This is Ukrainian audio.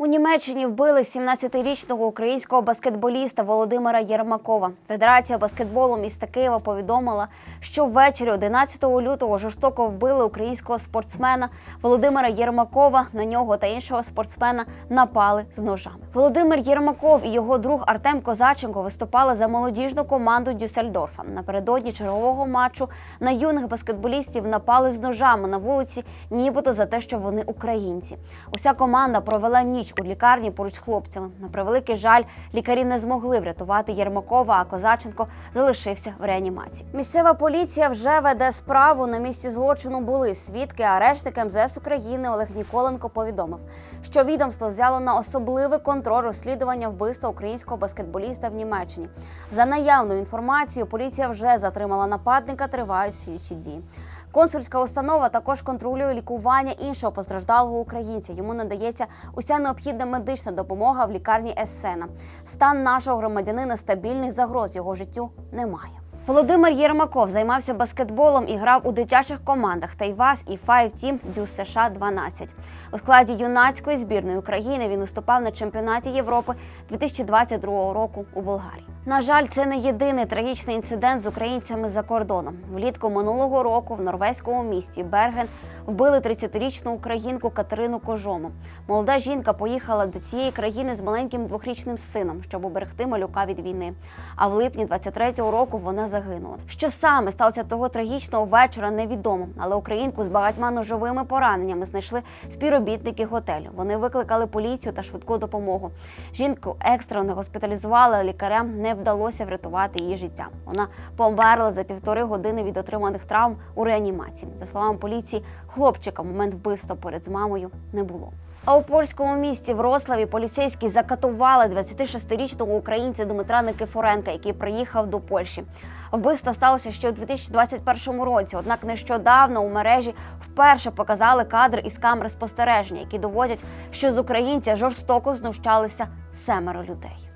У Німеччині вбили 17-річного українського баскетболіста Володимира Єрмакова. Федерація баскетболу міста Києва повідомила, що ввечері 11 лютого жорстоко вбили українського спортсмена Володимира Єрмакова. На нього та іншого спортсмена напали з ножами. Володимир Єрмаков і його друг Артем Козаченко виступали за молодіжну команду Дюссельдорфа. Напередодні чергового матчу на юних баскетболістів напали з ножами на вулиці, нібито за те, що вони українці. Уся команда провела ніч у лікарні поруч з хлопцями. На превеликий жаль, лікарі не змогли врятувати Єрмакова, а Козаченко залишився в реанімації. Місцева поліція вже веде справу. На місці злочину були свідки. А речник МЗС України Олег Ніколенко повідомив, що відомство взяло на особливий контроль розслідування вбивства українського баскетболіста в Німеччині. За наявною інформацією, поліція вже затримала нападника. Тривають слідчі дії. Консульська установа також контролює лікування іншого постраждалого українця. Йому надається уся необхідна медична допомога в лікарні Ессена. Стан нашого громадянина стабільний, загроз його життю немає. Володимир Єрмаков займався баскетболом і грав у дитячих командах Тайвас і Five Team Дюс США 12. У складі юнацької збірної України він виступав на чемпіонаті Європи 2022 року у Болгарії. На жаль, це не єдиний трагічний інцидент з українцями за кордоном. Влітку минулого року в норвезькому місті Берген вбили 30-річну українку Катерину Кожому. Молода жінка поїхала до цієї країни з маленьким двохрічним сином, щоб уберегти малюка від війни. А в липні 23-го року вона загинула. Що саме сталося того трагічного вечора, невідомо. Але українку з багатьма ножовими пораненнями знайшли співробітники готелю. Вони викликали поліцію та швидку допомогу. Жінку екстрено госпіталізували, а лікарям не вдалося врятувати її життя. Вона померла за півтори години від отриманих травм у реанімації. За словами поліції, хлопчика момент вбивства поряд з мамою не було. А у польському місті Врославі поліцейські закатували 26-річного українця Дмитра Никифоренка, який приїхав до Польщі. Вбивство сталося ще у 2021 році. Однак нещодавно у мережі вперше показали кадр із камери спостереження, які доводять, що з українця жорстоко знущалися семеро людей.